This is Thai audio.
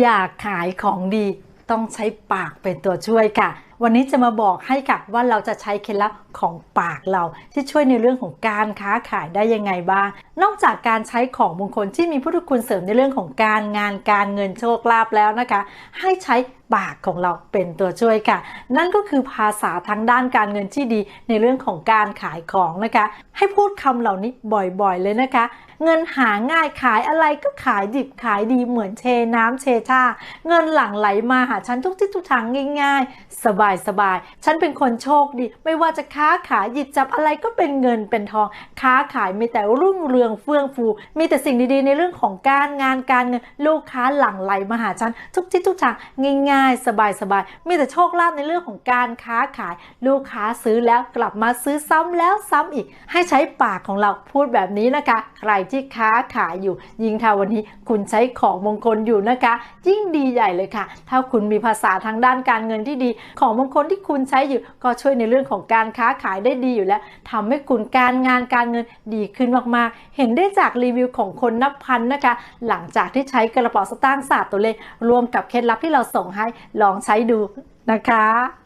อยากขายของดีต้องใช้ปากเป็นตัวช่วยค่ะ วันนี้จะมาบอกให้ค่ะว่าเราจะใช้เคล็ดลับของปากเราที่ช่วยในเรื่องของการค้าขายได้ยังไงบ้าง นอกจากการใช้ของมงคลที่มีพุทธคุณเสริมในเรื่องของการงานการเงินโชคลาภแล้วนะคะ ให้ใช้ ปากของเราเป็นตัวช่วยค่ะ นั่นก็คือภาษาทางด้านการเงินที่ดีในเรื่องของการขายของนะคะ ให้พูดคำเหล่านี้บ่อยๆเลยนะคะ เงินหาง่ายขายอะไรก็ขายดิบขายดีเหมือนเทน้ำเทท่า เงินหลั่งไหลมาหาฉันทุกทิศทุกทางง่าย ๆ สบายสบายๆฉันเป็นคนโชคดี ไม่ว่าจะค้าขายหยิบจับอะไรก็เป็นเงินเป็นทอง ค้าขายมีแต่รุ่งเรืองเฟื่องฟู มีแต่สิ่งดีๆ ในเรื่องของการงานการเงินลูกค้าหลั่งไหลมาหาฉันทุกทิศทุกทางง่ายๆ สบายๆ มีแต่โชคลาภในเรื่องของการค้าขาย ลูกค้าซื้อแล้วกลับมาซื้อซ้ำแล้วซ้ำอีก ให้ใช้ปากของเราพูดแบบนี้นะคะ ใครที่ค้าขายอยู่ ยิ่งถ้าวันนี้คุณใช้ของมงคลอยู่นะคะ ยิ่งดีใหญ่เลยค่ะ ถ้าคุณมีภาษาทางด้านการเงินที่ดี ของมงคลที่คุณใช้อยู่ ก็ช่วยในเรื่องของการค้าขายได้ดีอยู่แล้วทำให้คุณการงานการเงินดีขึ้นมากๆ เห็นได้จากรีวิวของคนนับพันนะคะ หลังจากที่ใช้กระเป๋าสตางค์ศาสตร์ตัวเลขรวมกับเคล็ดลับที่เราส่งให้ลองใช้ดูนะคะ